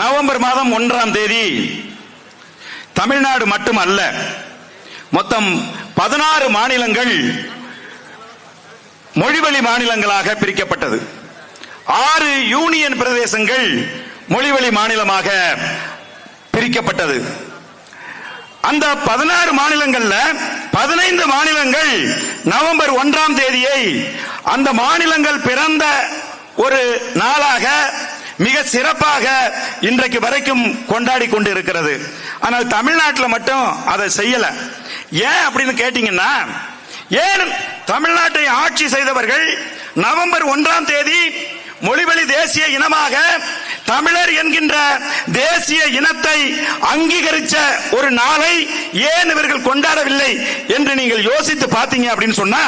November மாதம் ஒன்றாம் தேதி தமிழ்நாடு மட்டுமல்ல மொத்தம் பதினாறு மாநிலங்கள் மொழிவழி மாநிலங்களாக பிரிக்கப்பட்டது. ஆறு யூனியன் பிரதேசங்கள் மொழிவழி மாநிலமாக பிரிக்கப்பட்டது. அந்த பதினாறு மாநிலங்கள்ல பதினைந்து மாநிலங்கள் நவம்பர் ஒன்றாம் தேதியை அந்த மாநிலங்கள் பிறந்த ஒரு நாளாக மிக சிறப்பாக இன்றைக்கு வரைக்கும் கொண்டாடி கொண்டு இருக்கிறது ஆனால் தமிழ்நாட்டில் மட்டும் அதை செய்யல. ஏன் அப்படின்னு கேட்டீங்கன்னா ஏன் தமிழ்நாட்டை ஆட்சி செய்தவர்கள் நவம்பர் ஒன்றாம் தேதி மொழிவழி தேசிய இனமாக தமிழர் என்கின்ற தேசிய இனத்தை அங்கீகரிச்ச ஒரு நாளை ஏன் இவர்கள் கொண்டாடவில்லை என்று நீங்கள் யோசித்து பார்த்தீங்க அப்படின்னு சொன்னா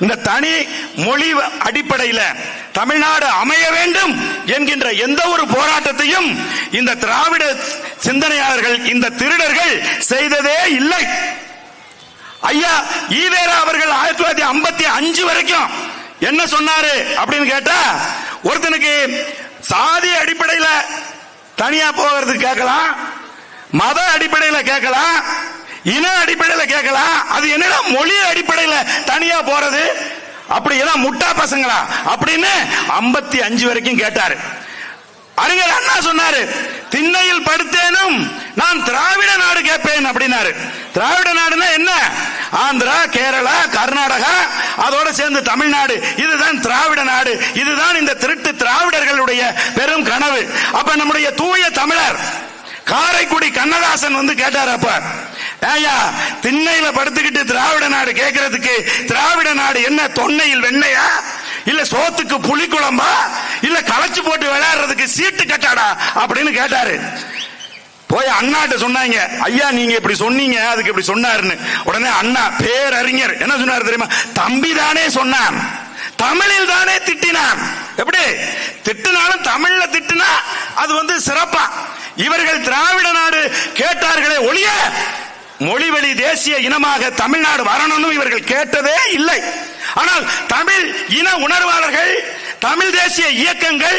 இந்த தனி மொழி அடிப்படையில் தமிழ்நாடு அமைய வேண்டும் என்கின்ற எந்த ஒரு போராட்டத்தையும் இந்த திராவிட சிந்தனையாளர்கள் இந்த திருடர்கள் செய்ததே இல்லை. ஐயா ஈவேரா அவர்கள் ஆயிரத்தி தொள்ளாயிரத்தி ஐம்பத்தி அஞ்சு வரைக்கும் என்ன சொன்னாரு அப்படின்னு கேட்டா ஒருத்தனுக்கு சாதி அடிப்படையில தனியா போகிறது கேட்கலாம் மத அடிப்படையில கேட்கலாம் இன அடிப்படையில கேட்கலாம் அது என்னடா மொழி அடிப்படையில தனியா போறது? அப்படி எல்லாம் முட்டா பசங்களா? அப்படின்னு ஐம்பத்தி அஞ்சு வரைக்கும் கேட்டாரு. அறிஞர் அண்ணா சொன்னாரு திண்ணையில் படுத்தேனும் நான் திராவிட நாடு கேட்பேன் அப்படின்னாரு. திராவிட நாடுனா என்ன? ஆந்திரா கேரளா கர்நாடகா அதோட சேர்ந்து தமிழ்நாடு. இதுதான் திராவிட நாடு. இதுதான் இந்த திருட்டு திராவிடர்களுடைய பெரும் கனவு. அப்ப நம்முடைய தூய தமிழர் காரைக்குடி கண்ணதாசன் வந்து கேட்டார் அப்ப ஏயா திண்ணையில படுத்துக்கிட்டு திராவிட நாடு கேட்கறதுக்கு திராவிட என்ன தொன்னையில் வெண்ணையா? இல்ல சோத்துக்கு புளி குழம்பா இல்ல களைச்சு போட்டு விளையாடுறதுக்கு சீட்டு கட்டாடா? அப்படின்னு கேட்டாரு. போய் அண்ணாட்ட சொன்னாங்க ஐயா நீங்க இப்படி சொன்னீங்க அதுக்கு இப்படி சொன்னாருன்னு. உடனே அண்ணா பேரறிஞர் என்ன சொன்னாரு தெரியுமா? தம்பி தானே சொன்னான். தமிழில் தானே திட்டினான். எப்படி? திட்டினாலும் தமிழ்ல திட்டினா அது வந்து சிறப்பா. இவர்கள் திராவிட நாடு கேட்டார்களே ஒழிய மொழிவழி தேசிய இனமாக தமிழ்நாடு வரணும்னு இவர்கள் கேட்டதே இல்லை. ஆனால் தமிழ் இன உணர்வாளர்கள் தமிழ் தேசிய இயக்கங்கள்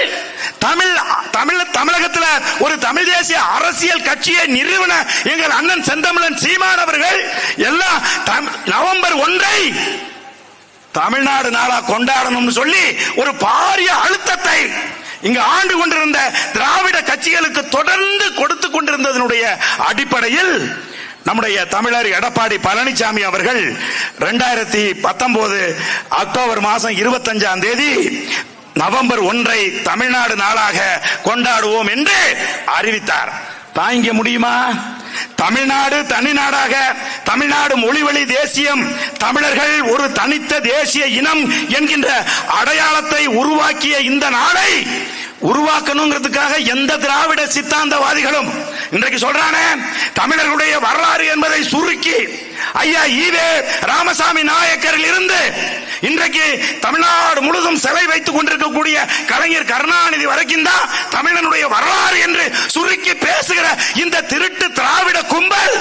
தமிழ் தமிழ் தமிழகத்தில் ஒரு தமிழ் தேசிய அரசியல் கட்சியை நிறுவன எங்கள் அண்ணன் செந்தமிழன் சீமான் அவர்கள் எல்லாம் நவம்பர் ஒன்றை தமிழ்நாடு நாளா கொண்டாடணும்னு சொல்லி ஒரு பாரிய அழுத்தத்தை இங்கு ஆண்டு கொண்டிருந்த திராவிட கட்சிகளுக்கு தொடர்ந்து கொடுத்து கொண்டிருந்ததனுடைய அடிப்படையில் நம்முடைய தமிழர் எடப்பாடி பழனிசாமி அவர்கள் இரண்டாயிரத்தி பத்தொன்பது அக்டோபர் மாதம் இருபத்தஞ்சாம் தேதி நவம்பர் ஒன்றை தமிழ்நாடு நாளாக கொண்டாடுவோம் என்று அறிவித்தார். தாங்கிக்க முடியுமா? தமிழ்நாடு தனி நாடாக தமிழ்நாடு மொழிவழி தேசியம் தமிழர்கள் ஒரு தனித்த தேசிய இனம் என்கின்ற அடையாளத்தை உருவாக்கிய இந்த நாளை உருவாக்கணுங்கிறதுக்காக எந்த திராவிட சித்தாந்தவாதிகளும் இன்றைக்கு சொல்றானே தமிழர்களுடைய வரலாறு என்பதை சுருக்கி ஐயா ஈவே ராமசாமி நாயக்கரில் இருந்து இன்றைக்கு தமிழ்நாடு முழுதும் சிலை வைத்துக் கொண்டிருக்கக்கூடிய கலைஞர் கருணாநிதி வரைக்கும் தான் தமிழனுடைய வரலாறு என்று சுருக்கி பேசுகிற இந்த திருட்டு திராவிட கும்பல்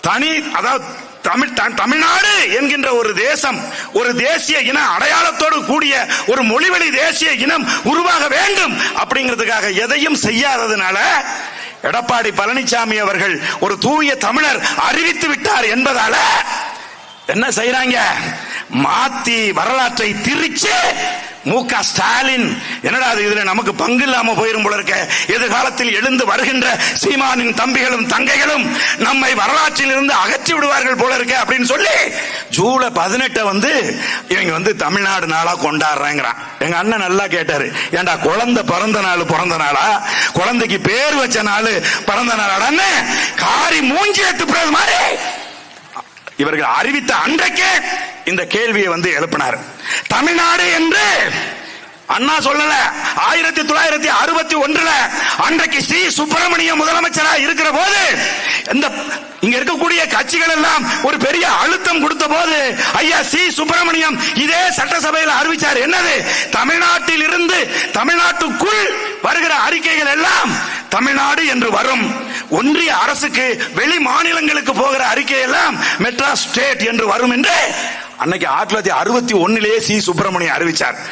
தனி அதாவது தமிழ் தமிழ்நாடு என்கின்ற ஒரு தேசம் ஒரு தேசிய இன அடையாளத்தோடு கூடிய ஒரு மொழிவழி தேசிய இனம் உருவாக வேண்டும் அப்படிங்கிறதுக்காக எதையும் செய்யாததுனால எடப்பாடி பழனிசாமி அவர்கள் ஒரு தூய தமிழர் அறிவித்து விட்டார் என்பதால என்ன செய்யறாங்க மாத்தி வரலாற்றை திரிச்சு மு க ஸ்டாலின் என்னடா இதுல நமக்கு பங்கு இல்லாம போயிரும் போல இருக்க? எதிர்காலத்தில் எழுந்து வருகின்ற சீமானின் தம்பிகளும் தங்கைகளும் நம்மை வரலாற்றில் இருந்து அகற்றி விடுவார்கள் போல இருக்க அப்படின்னு சொல்லி ஜூலை பதினெட்டை வந்து இவங்க வந்து தமிழ்நாடு நாளா கொண்டாடுறாங்கிறான். எங்க அண்ணன் நல்லா கேட்டாரு ஏண்டா குழந்தை பிறந்த நாள் பிறந்த நாளா? குழந்தைக்கு பேர் வச்ச நாள் பிறந்த நாளாடான்னு? காரி மூஞ்சி எடுத்து மாதிரி இவர்கள் அறிவித்த அன்றைக்கே இந்த கேள்வியை வந்து எழுப்பினார். தமிழ்நாடு என்று அண்ணா சொல்லல ஆயிரத்தி தொள்ளாயிரத்தி அறுபத்தி ஒன்றுல அன்றைக்கு ஸ்ரீ சுப்பிரமணியம் முதலமைச்சராக இருக்கிற போது இந்த இங்க இருக்கக்கூடிய கட்சிகள் எல்லாம் ஒரு பெரிய அழுத்தம் கொடுத்த போது ஐயா சி. சுப்பிரமணியம் இதே சட்டசபையில் அறிவிச்சார். என்னது? தமிழ்நாட்டில் இருந்து தமிழ்நாட்டுக்குள் வருகிற அறிக்கைகள் எல்லாம் தமிழ்நாடு என்று வரும். ஒன்றிய அரசுக்கு வெளி மாநிலங்களுக்கு போகிற அறிக்கை எல்லாம் மெட்ராஸ் ஸ்டேட் என்று வரும் என்று அன்னைக்கு ஆயிரத்தி தொள்ளாயிரத்தி அறுபத்தி ஒன்னிலேயே சி சுப்பிரமணியம் அறிவிச்சார்.